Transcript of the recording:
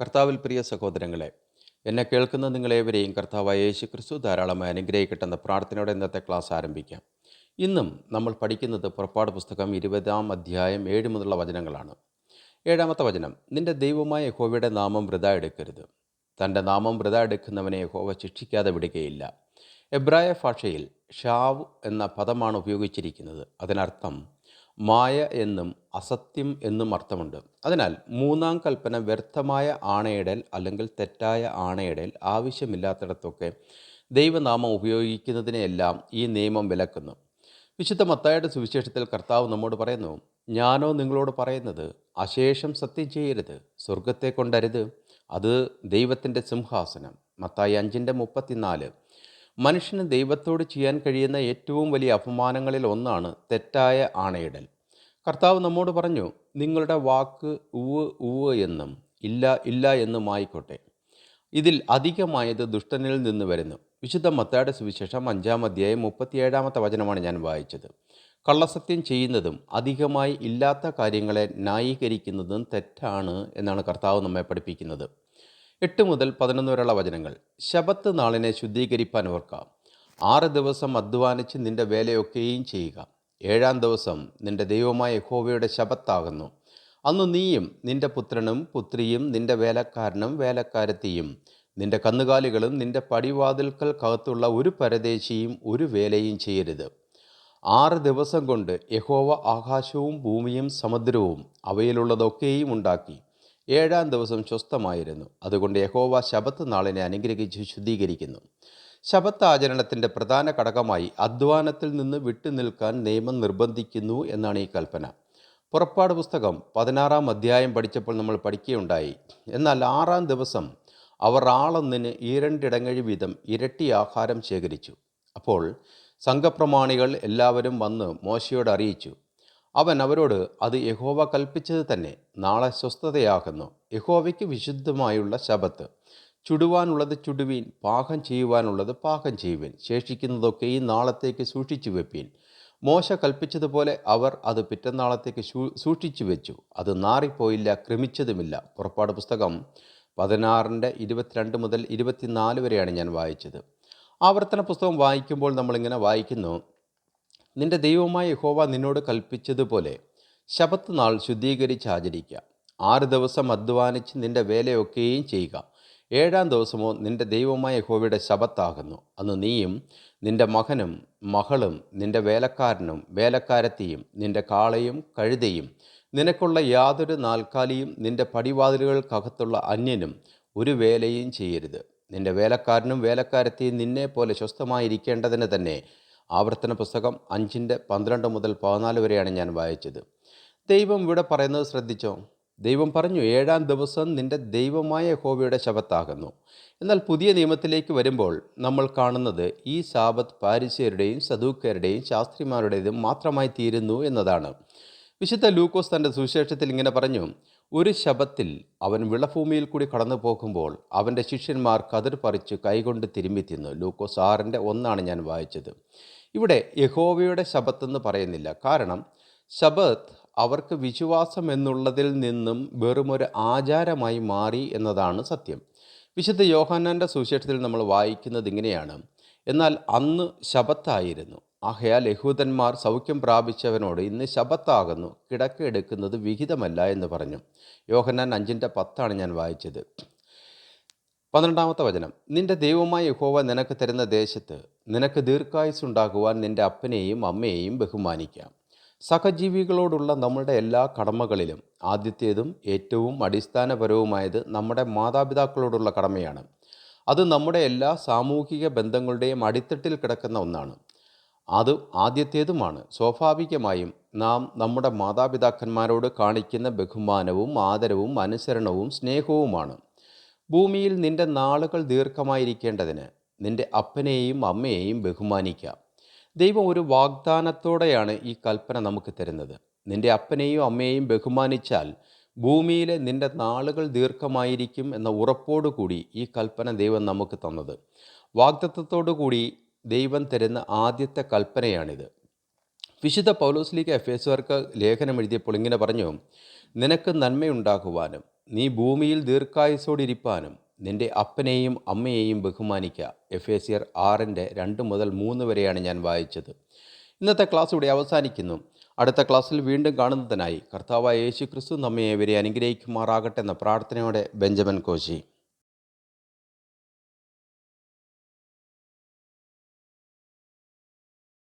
കർത്താവിൽ പ്രിയ സഹോദരങ്ങളെ എന്നെ കേൾക്കുന്ന നിങ്ങളേവരെയും കർത്താവായ യേശു ക്രിസ്തു ധാരാളമായി അനുഗ്രഹിക്കട്ടെന്ന പ്രാർത്ഥനയോടെ ഇന്നത്തെ ക്ലാസ് ആരംഭിക്കാം. ഇന്നും നമ്മൾ പഠിക്കുന്നത് പുറപ്പാട് പുസ്തകം ഇരുപതാം അധ്യായം ഏഴ് മുതലുള്ള വചനങ്ങളാണ്. ഏഴാമത്തെ വചനം നിന്റെ ദൈവമായ യഹോവയുടെ നാമം വൃത എടുക്കരുത്. തന്റെ നാമം വൃത എടുക്കുന്നവനെ യഹോവ ശിക്ഷിക്കാതെ വിടുകയില്ല. എബ്രായ ഭാഷയിൽ ഷാവ് എന്ന പദമാണ് ഉപയോഗിച്ചിരിക്കുന്നത്. അതിനർത്ഥം മായ എന്നും അസത്യം എന്നും അർത്ഥമുണ്ട്. അതിനാൽ മൂന്നാം കൽപ്പന വ്യർത്ഥമായ ആണയിടൽ അല്ലെങ്കിൽ തെറ്റായ ആണയിടൽ ആവശ്യമില്ലാത്തിടത്തൊക്കെ ദൈവനാമം ഉപയോഗിക്കുന്നതിനെയെല്ലാം ഈ നിയമം വിലക്കുന്നു. വിശുദ്ധ മത്തായുടെ സുവിശേഷത്തിൽ കർത്താവ് നമ്മോട് പറയുന്നു ഞാനോ നിങ്ങളോട് പറയുന്നത് അശേഷം സത്യം ചെയ്യരുത് സ്വർഗത്തെ കൊണ്ടരുത് അത് ദൈവത്തിന്റെ സിംഹാസനം. മത്തായി അഞ്ചിന്റെ മുപ്പത്തിനാല്. മനുഷ്യന് ദൈവത്തോട് ചെയ്യാൻ കഴിയുന്ന ഏറ്റവും വലിയ അപമാനങ്ങളിൽ ഒന്നാണ് തെറ്റായ ആണയിടൽ. കർത്താവ് നമ്മോട് പറഞ്ഞു നിങ്ങളുടെ വാക്ക് ഉവ് ഉവ് എന്നും ഇല്ല ഇല്ല എന്നും ആയിക്കോട്ടെ. ഇതിൽ അധികമായത് ദുഷ്ടനിൽ നിന്ന് വരുന്നു. വിശുദ്ധ മത്തായുടെ സുവിശേഷം അഞ്ചാം അധ്യായം മുപ്പത്തിയേഴാമത്തെ വചനമാണ് ഞാൻ വായിച്ചത്. കള്ളസത്യം ചെയ്യുന്നതും അധികമായി ഇല്ലാത്ത കാര്യങ്ങളെ ന്യായീകരിക്കുന്നതും തെറ്റാണ് എന്നാണ് കർത്താവ് നമ്മെ പഠിപ്പിക്കുന്നത്. എട്ട് മുതൽ പതിനൊന്ന് വരെയുള്ള വചനങ്ങൾ. ശബത്ത് നാളിനെ ശുദ്ധീകരിപ്പാൻ ഓർക്കാം. ആറ് ദിവസം അധ്വാനിച്ച് നിന്റെ വേലയൊക്കെയും ചെയ്യുക. ഏഴാം ദിവസം നിന്റെ ദൈവമായ യഹോവയുടെ ശബത്താകുന്നു. അന്ന് നീയും നിന്റെ പുത്രനും പുത്രിയും നിന്റെ വേലക്കാരനും വേലക്കാരത്തിയും നിന്റെ കന്നുകാലികളും നിന്റെ പടിവാതിൽക്കൽക്കകത്തുള്ള ഒരു പരദേശിയും ഒരു വേലയും ചെയ്യരുത്. ആറ് ദിവസം കൊണ്ട് യഹോവ ആകാശവും ഭൂമിയും സമുദ്രവും അവയിലുള്ളതൊക്കെയും ഉണ്ടാക്കി. ഏഴാം ദിവസം സ്വസ്ഥമായിരുന്നു. അതുകൊണ്ട് യഹോവ ശബത്ത് നാളിനെ അനുഗ്രഹിച്ച് ശുദ്ധീകരിക്കുന്നു. ശബത്ത് ആചരണത്തിന്റെ പ്രധാന ഘടകമായി അധ്വാനത്തിൽ നിന്ന് വിട്ടുനിൽക്കാൻ നിയമം നിർബന്ധിക്കുന്നു എന്നാണ് ഈ കൽപ്പന. പുറപ്പാട് പുസ്തകം പതിനാറാം അധ്യായം പഠിച്ചപ്പോൾ നമ്മൾ പഠിക്കുകയുണ്ടായി. എന്നാൽ ആറാം ദിവസം അവർ ആളൊന്നിന് ഈരണ്ടിടങ്ങഴി വീതം ഇരട്ടി ആഹാരം ശേഖരിച്ചു. അപ്പോൾ സംഘപ്രമാണികൾ എല്ലാവരും വന്ന് മോശയോട് അറിയിച്ചു അവൻ അവരോട് അത് യഹോവ കൽപ്പിച്ചത് തന്നെ നാളെ സ്വസ്ഥതയാകുന്നു. യഹോവയ്ക്ക് വിശുദ്ധമായുള്ള ശബത്ത് ചുടുവാനുള്ളത് ചുടുവീൻ പാകം ചെയ്യുവാനുള്ളത് പാകം ചെയ്യുവീൻ. ശേഷിക്കുന്നതൊക്കെ ഈ നാളത്തേക്ക് സൂക്ഷിച്ചു വെപ്പീൻ. മോശ കൽപ്പിച്ചതുപോലെ അവർ അത് പിറ്റന്നാളത്തേക്ക് സൂക്ഷിച്ചു വെച്ചു. അത് നാറിപ്പോയില്ല ക്രമിച്ചതുമില്ല. പുറപ്പാട് പുസ്തകം പതിനാറിന്റെ ഇരുപത്തിരണ്ട് മുതൽ ഇരുപത്തിനാല് വരെയാണ് ഞാൻ വായിച്ചത്. ആവർത്തന പുസ്തകം വായിക്കുമ്പോൾ നമ്മളിങ്ങനെ വായിക്കുന്നു നിന്റെ ദൈവമായ ഹോവ നിന്നോട് കൽപ്പിച്ചതുപോലെ ശബത്ത് നാൾ ശുദ്ധീകരിച്ച് ആചരിക്കുക ആറ് ദിവസം അധ്വാനിച്ച് നിന്റെ വേലയൊക്കെയും ചെയ്യുക. ഏഴാം ദിവസമോ നിന്റെ ദൈവമായ ഹോവയുടെ ശബത്താകുന്നു അന്ന് നീയും നിന്റെ മകനും മകളും നിന്റെ വേലക്കാരനും വേലക്കാരത്തിയും നിന്റെ കാളയും കഴുതയും നിനക്കുള്ള യാതൊരു നാൽക്കാലിയും നിന്റെ പടിവാതിലുകൾക്കകത്തുള്ള അന്യനും ഒരു വേലയും ചെയ്യരുത്. നിന്റെ വേലക്കാരനും വേലക്കാരത്തിയും നിന്നെ പോലെ സ്വസ്ഥമായിരിക്കേണ്ടതിന് തന്നെ ആവർത്തന പുസ്തകം അഞ്ചിന്റെ പന്ത്രണ്ട് മുതൽ പതിനാല് വരെയാണ് ഞാൻ വായിച്ചത്. ദൈവം ഇവിടെ പറയുന്നത് ശ്രദ്ധിച്ചോ? ദൈവം പറഞ്ഞു ഏഴാം ദിവസം നിന്റെ ദൈവമായ ഹോബിയുടെ ശബത്താകുന്നു എന്നാൽ പുതിയ നിയമത്തിലേക്ക് വരുമ്പോൾ നമ്മൾ കാണുന്നത് ഈ ശാപത്ത് പാരിസ്യരുടെയും സദൂക്കരുടെയും ശാസ്ത്രിമാരുടേതും മാത്രമായി തീരുന്നു എന്നതാണ്. വിശുദ്ധ ലൂക്കോസ് തന്റെ സുവിശേഷത്തിൽ ഇങ്ങനെ പറഞ്ഞു ഒരു ശബത്തിൽ അവൻ വിളഭൂമിയിൽ കൂടി കടന്നു പോകുമ്പോൾ അവന്റെ ശിഷ്യന്മാർ കതിർ പറിച്ച് കൈകൊണ്ട് തിരുമ്പി തിന്നു ലൂക്കോസ് ആറിന്റെ ഒന്നാണ് ഞാൻ വായിച്ചത്. ഇവിടെ യഹോവയുടെ ശബത്തെന്ന് പറയുന്നില്ല. കാരണം ശബത്ത് അവർക്ക് വിശ്വാസം എന്നുള്ളതിൽ നിന്നും വെറുമൊരു ആചാരമായി മാറി എന്നതാണ് സത്യം. വിശുദ്ധ യോഹാനാന്റെ സുവിശേഷത്തിൽ നമ്മൾ വായിക്കുന്നത് ഇങ്ങനെയാണ്. എന്നാൽ അന്ന് ശബത്തായിരുന്നു ആഹയാൽ യഹൂദന്മാർ സൗഖ്യം പ്രാപിച്ചവനോട് ഇന്ന് ശബത്താകുന്നു കിടക്ക എടുക്കുന്നത് വിഹിതമല്ല എന്ന് പറഞ്ഞു. യോഹന്നാൻ അഞ്ചിന്റെ പത്താണ് ഞാൻ വായിച്ചത്. പന്ത്രണ്ടാമത്തെ വചനം. നിന്റെ ദൈവമായ യഹോവ നിനക്ക് തരുന്ന ദേശത്ത് നിനക്ക് ദീർഘായുസുണ്ടാകുവാൻ നിന്റെ അപ്പനെയും അമ്മയെയും ബഹുമാനിക്കാം. സഹജീവികളോടുള്ള നമ്മളുടെ എല്ലാ കടമകളിലും ആദ്യത്തേതും ഏറ്റവും അടിസ്ഥാനപരവുമായത് നമ്മുടെ മാതാപിതാക്കളോടുള്ള കടമയാണ്. അത് നമ്മുടെ എല്ലാ സാമൂഹിക ബന്ധങ്ങളുടെയും അടിത്തട്ടിൽ കിടക്കുന്ന ഒന്നാണ്. അത് ആദ്യത്തേതുമാണ്. സ്വാഭാവികമായും നാം നമ്മുടെ മാതാപിതാക്കന്മാരോട് കാണിക്കുന്ന ബഹുമാനവും ആദരവും അനുസരണവും സ്നേഹവുമാണ്. ഭൂമിയിൽ നിന്റെ നാളുകൾ ദീർഘമായിരിക്കേണ്ടതിന് നിന്റെ അപ്പനെയും അമ്മയെയും ബഹുമാനിക്കാം. ദൈവം ഒരു വാഗ്ദാനത്തോടെയാണ് ഈ കൽപ്പന നമുക്ക് തരുന്നത്. നിന്റെ അപ്പനെയും അമ്മയെയും ബഹുമാനിച്ചാൽ ഭൂമിയിലെ നിന്റെ നാളുകൾ ദീർഘമായിരിക്കും എന്ന ഉറപ്പോടുകൂടി ഈ കൽപ്പന ദൈവം നമുക്ക് തന്നത്. വാഗ്ദത്വത്തോടു കൂടി ദൈവം തരുന്ന ആദ്യത്തെ കൽപ്പനയാണിത്. വിശുദ്ധ പൗലോസ്ലിക്ക് എഫ് എസുകാർക്ക് ലേഖനം എഴുതിയപ്പോൾ ഇങ്ങനെ പറഞ്ഞു നിനക്ക് നന്മയുണ്ടാകുവാനും നീ ഭൂമിയിൽ ദീർഘായുസോടിരിപ്പാനും നിന്റെ അപ്പനെയും അമ്മയെയും ബഹുമാനിക്കുക എഫ് എ സിയർ ആറിന്റെ രണ്ട് മുതൽ മൂന്ന് വരെയാണ് ഞാൻ വായിച്ചത്. ഇന്നത്തെ ക്ലാസ് ഇവിടെ അവസാനിക്കുന്നു. അടുത്ത ക്ലാസ്സിൽ വീണ്ടും കാണുന്നതിനായി കർത്താവായ യേശു ക്രിസ്തു നമ്മെ ഇവരെ അനുഗ്രഹിക്കുമാറാകട്ടെ എന്ന പ്രാർത്ഥനയോടെ ബെഞ്ചമിൻ കോശി.